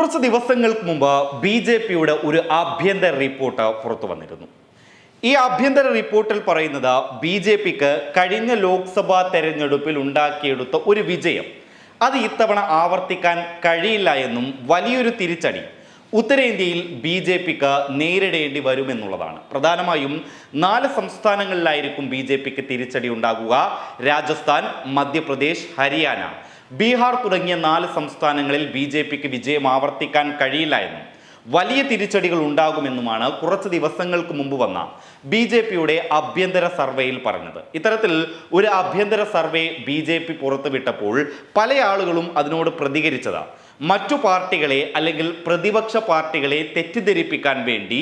കുറച്ച് ദിവസങ്ങൾക്ക് മുമ്പ് ബി ജെ പിയുടെ ഒരു ആഭ്യന്തര റിപ്പോർട്ട് പുറത്തു വന്നിരുന്നു. ഈ ആഭ്യന്തര റിപ്പോർട്ടിൽ പറയുന്നത് ബി ജെ പിക്ക് കഴിഞ്ഞ ലോക്സഭാ തെരഞ്ഞെടുപ്പിൽ ഉണ്ടാക്കിയെടുത്ത ഒരു വിജയം. അത് ഇത്തവണ ആവർത്തിക്കാൻ കഴിയില്ല എന്നും വലിയൊരു തിരിച്ചടി ഉത്തരേന്ത്യയിൽ ബി ജെ പിക്ക് നേരിടേണ്ടി വരുമെന്നുള്ളതാണ്. പ്രധാനമായും നാല് സംസ്ഥാനങ്ങളിലായിരിക്കും ബി ജെ പിക്ക് തിരിച്ചടി ഉണ്ടാകുക. രാജസ്ഥാൻ മധ്യപ്രദേശ് ഹരിയാന. ബീഹാർ തുടങ്ങിയ നാല് സംസ്ഥാനങ്ങളിൽ ബി ജെ പിക്ക് വിജയം ആവർത്തിക്കാൻ കഴിയില്ല എന്നും വലിയ തിരിച്ചടികൾ ഉണ്ടാകുമെന്നുമാണ് കുറച്ച് ദിവസങ്ങൾക്ക് മുമ്പ് വന്ന ബി ജെ പിയുടെ ആഭ്യന്തര സർവേയിൽ പറഞ്ഞത്. ഇത്തരത്തിൽ ഒരു ആഭ്യന്തര സർവേ ബി ജെ പി പുറത്തുവിട്ടപ്പോൾ പല ആളുകളും അതിനോട് പ്രതികരിച്ചത്. മറ്റു പാർട്ടികളെ അല്ലെങ്കിൽ പ്രതിപക്ഷ പാർട്ടികളെ തെറ്റിദ്ധരിപ്പിക്കാൻ വേണ്ടി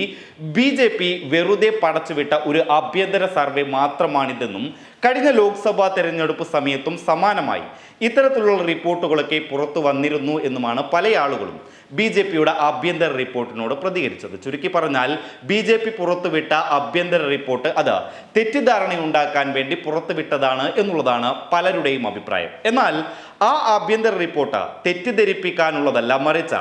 ബി ജെ പി വെറുതെ പടച്ചുവിട്ട ഒരു ആഭ്യന്തര സർവേ മാത്രമാണിതെന്നും കഴിഞ്ഞ ലോക്സഭാ തെരഞ്ഞെടുപ്പ് സമയത്തും സമാനമായി ഇത്തരത്തിലുള്ള റിപ്പോർട്ടുകളൊക്കെ പുറത്തു വന്നിരുന്നു എന്നുമാണ് പല ആളുകളും ബി ജെ പിയുടെ ആഭ്യന്തര റിപ്പോർട്ടിനോട് പ്രതികരിച്ചത്. ചുരുക്കി പറഞ്ഞാൽ ബി ജെ പി പുറത്തുവിട്ട ആഭ്യന്തര റിപ്പോർട്ട് അത് തെറ്റിദ്ധാരണ ഉണ്ടാക്കാൻ വേണ്ടി പുറത്തുവിട്ടതാണ് എന്നുള്ളതാണ് പലരുടെയും അഭിപ്രായം. എന്നാൽ ആ ആഭ്യന്തര റിപ്പോർട്ട് തെറ്റിദ്ധരിപ്പിക്കാനുള്ളതല്ല മറിച്ച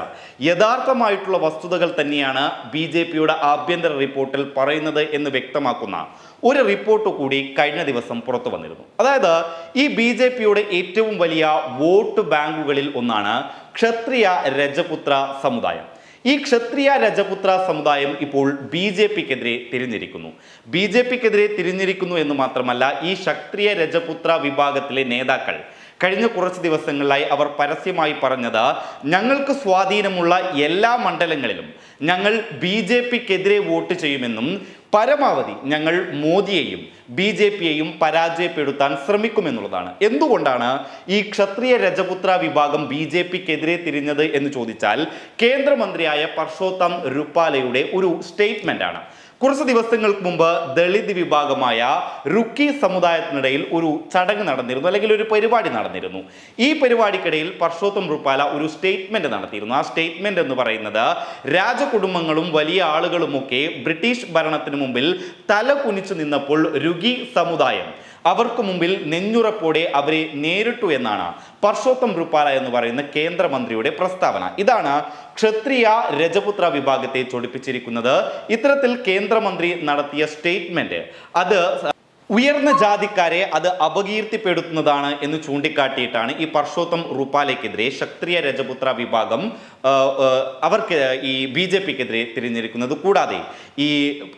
യഥാർത്ഥമായിട്ടുള്ള വസ്തുതകൾ തന്നെയാണ് ബി ജെ പിയുടെ ആഭ്യന്തര റിപ്പോർട്ടിൽ പറയുന്നത് എന്ന് വ്യക്തമാക്കുന്ന ഒരു റിപ്പോർട്ട് കൂടി കഴിഞ്ഞ ദിവസം പുറത്തു വന്നിരുന്നു. അതായത് ഈ ബി ജെ പിയുടെ ഏറ്റവും വലിയ വോട്ട് ബാങ്കുകളിൽ ഒന്നാണ് ക്ഷത്രിയ രജപുത്ര സമുദായം. ഈ ക്ഷത്രിയ രജപുത്ര സമുദായം ഇപ്പോൾ ബി ജെ പിക്കെതിരെ തിരിഞ്ഞിരിക്കുന്നു. ബി ജെ പിക്കെതിരെ തിരിഞ്ഞിരിക്കുന്നു എന്ന് മാത്രമല്ല ഈ ക്ഷത്രിയ രജപുത്ര വിഭാഗത്തിലെ നേതാക്കൾ കഴിഞ്ഞ കുറച്ച് ദിവസങ്ങളിലായി അവർ പരസ്യമായി പറഞ്ഞത് ഞങ്ങൾക്ക് സ്വാധീനമുള്ള എല്ലാ മണ്ഡലങ്ങളിലും ഞങ്ങൾ ബി ജെ പിക്കെതിരെ വോട്ട് ചെയ്യുമെന്നും പരമാവധി ഞങ്ങൾ മോദിയെയും ബി ജെ പിയെയും പരാജയപ്പെടുത്താൻ ശ്രമിക്കുമെന്നുള്ളതാണ്. എന്തുകൊണ്ടാണ് ഈ ക്ഷത്രിയ രജപുത്ര വിഭാഗം ബി ജെ പിക്കെതിരെ തിരിഞ്ഞത് എന്ന് ചോദിച്ചാൽ കേന്ദ്രമന്ത്രിയായ പർഷോത്തം രുപ്പാലയുടെ ഒരു സ്റ്റേറ്റ്മെന്റാണ് കുറച്ച് ദിവസങ്ങൾക്ക് മുമ്പ് ദളിത് വിഭാഗമായ റുക്കി സമുദായത്തിനിടയിൽ ഒരു ചടങ്ങ് നടന്നിരുന്നു അല്ലെങ്കിൽ ഒരു പരിപാടി നടന്നിരുന്നു. ഈ പരിപാടിക്കിടയിൽ പർഷോത്തം റുപ്പാല ഒരു സ്റ്റേറ്റ്മെന്റ് നടത്തിയിരുന്നു. ആ സ്റ്റേറ്റ്മെന്റ് എന്ന് പറയുന്നത് രാജകുടുംബങ്ങളും വലിയ ആളുകളുമൊക്കെ ബ്രിട്ടീഷ് ഭരണത്തിന് മുമ്പിൽ തല കുനിച്ചു നിന്നപ്പോൾ രുഗി സമുദായം അവർക്ക് മുമ്പിൽ നെഞ്ഞുറപ്പോടെ അവരെ നേരിട്ടു എന്നാണ് പർഷോത്തം റുപ്പാല എന്ന് പറയുന്ന കേന്ദ്രമന്ത്രിയുടെ പ്രസ്താവന. ഇതാണ് ക്ഷത്രിയ രജപുത്ര വിഭാഗത്തെ ചൊടിപ്പിച്ചിരിക്കുന്നത്. ഇത്തരത്തിൽ കേന്ദ്രമന്ത്രി നടത്തിയ സ്റ്റേറ്റ്മെന്റ്. അത് ഉയർന്ന ജാതിക്കാരെ അത് അപകീർത്തിപ്പെടുത്തുന്നതാണ് എന്ന് ചൂണ്ടിക്കാട്ടിയിട്ടാണ് ഈ പർഷോത്തം റൂപ്പാലയ്ക്കെതിരെ ക്ഷത്രിയ രജപുത്ര വിഭാഗം അവർക്ക് ഈ ബി ജെ പിക്കെതിരെ തിരിഞ്ഞിരിക്കുന്നത്. കൂടാതെ ഈ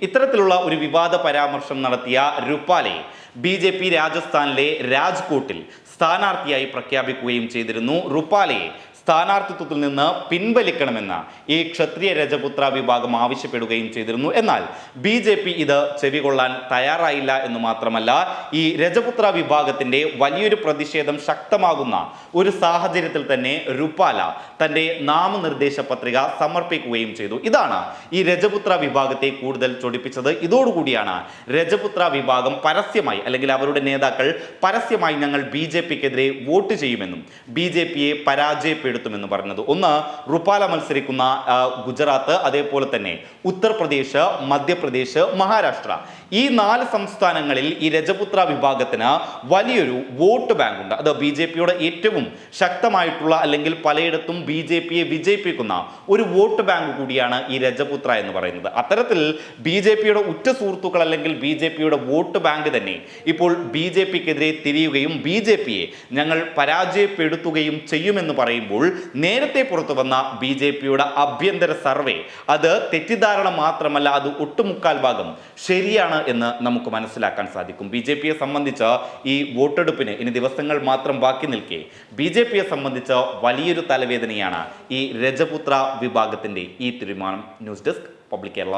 ഇത്തരത്തിലുള്ള ഒരു വിവാദ പരാമർശം നടത്തിയ റുപ്പാലയെ ബി ജെ പി രാജസ്ഥാനിലെ രാജ്കോട്ടിൽ സ്ഥാനാർത്ഥിയായി പ്രഖ്യാപിക്കുകയും ചെയ്തിരുന്നു. റുപ്പാലയെ സ്ഥാനാർത്ഥിത്വത്തിൽ നിന്ന് പിൻവലിക്കണമെന്ന് ഈ ക്ഷത്രിയ രജപുത്ര വിഭാഗം ആവശ്യപ്പെടുകയും ചെയ്തിരുന്നു. എന്നാൽ ബി ജെ പി ഇത് ചെവികൊള്ളാൻ തയ്യാറായില്ല എന്ന് മാത്രമല്ല ഈ രജപുത്ര വിഭാഗത്തിന്റെ വലിയൊരു പ്രതിഷേധം ശക്തമാകുന്ന ഒരു സാഹചര്യത്തിൽ തന്നെ റുപ്പാല തന്റെ നാമനിർദ്ദേശ പത്രിക സമർപ്പിക്കുകയും ചെയ്തു. ഇതാണ് ഈ രജപുത്ര വിഭാഗത്തെ കൂടുതൽ ചൊടിപ്പിച്ചത്. ഇതോടുകൂടിയാണ് രജപുത്ര വിഭാഗം പരസ്യമായി അല്ലെങ്കിൽ അവരുടെ നേതാക്കൾ പരസ്യമായി ഞങ്ങൾ ബി ജെ പിക്കെതിരെ വോട്ട് ചെയ്യുമെന്നും ബി ജെ പിയെ പരാജയപ്പെടുത്തുമെന്ന് പറഞ്ഞത്. ഒന്ന് റുപ്പാല മത്സരിക്കുന്ന ഗുജറാത്ത് അതേപോലെ തന്നെ ഉത്തർപ്രദേശ് മധ്യപ്രദേശ് മഹാരാഷ്ട്ര. ഈ നാല് സംസ്ഥാനങ്ങളിൽ ഈ രജപുത്ര വിഭാഗത്തിന് വലിയൊരു വോട്ട് ബാങ്ക് ഉണ്ട് അത് ബി ജെ പിയുടെ ഏറ്റവും ശക്തമായിട്ടുള്ള അല്ലെങ്കിൽ പലയിടത്തും ബി ജെ പിയെ വിജയിപ്പിക്കുന്ന ഒരു വോട്ട് ബാങ്ക് കൂടിയാണ് ഈ രജപുത്ര എന്ന് പറയുന്നത്. അത്തരത്തിൽ ബി ജെ പിയുടെ ഉറ്റ സുഹൃത്തുക്കൾ അല്ലെങ്കിൽ ബി ജെ പിയുടെ വോട്ട് ബാങ്ക് തന്നെ ഇപ്പോൾ ബി ജെ പിക്കെതിരെ തിരിയുകയും ബി ജെ പിയെ ഞങ്ങൾ പരാജയപ്പെടുത്തുകയും ചെയ്യുമെന്ന് പറയുമ്പോൾ നേരത്തെ പുറത്തു വന്ന ബി ജെ പിയുടെ ആഭ്യന്തര സർവേ അത് തെറ്റിദ്ധാരണ മാത്രമല്ല അത് ഒട്ടുമുക്കാൽ ഭാഗം ശരിയാണ് എന്ന് നമുക്ക് മനസ്സിലാക്കാൻ സാധിക്കും. ബി ജെ പിയെ സംബന്ധിച്ച് ഈ വോട്ടെടുപ്പിന് ഇനി ദിവസങ്ങൾ മാത്രം ബാക്കി നിൽക്കെ. ബി ജെ പിയെ സംബന്ധിച്ച് വലിയൊരു തലവേദനയാണ് ഈ രജപുത്ര വിഭാഗത്തിന്റെ ഈ തീരുമാനം. News desk public Kerala.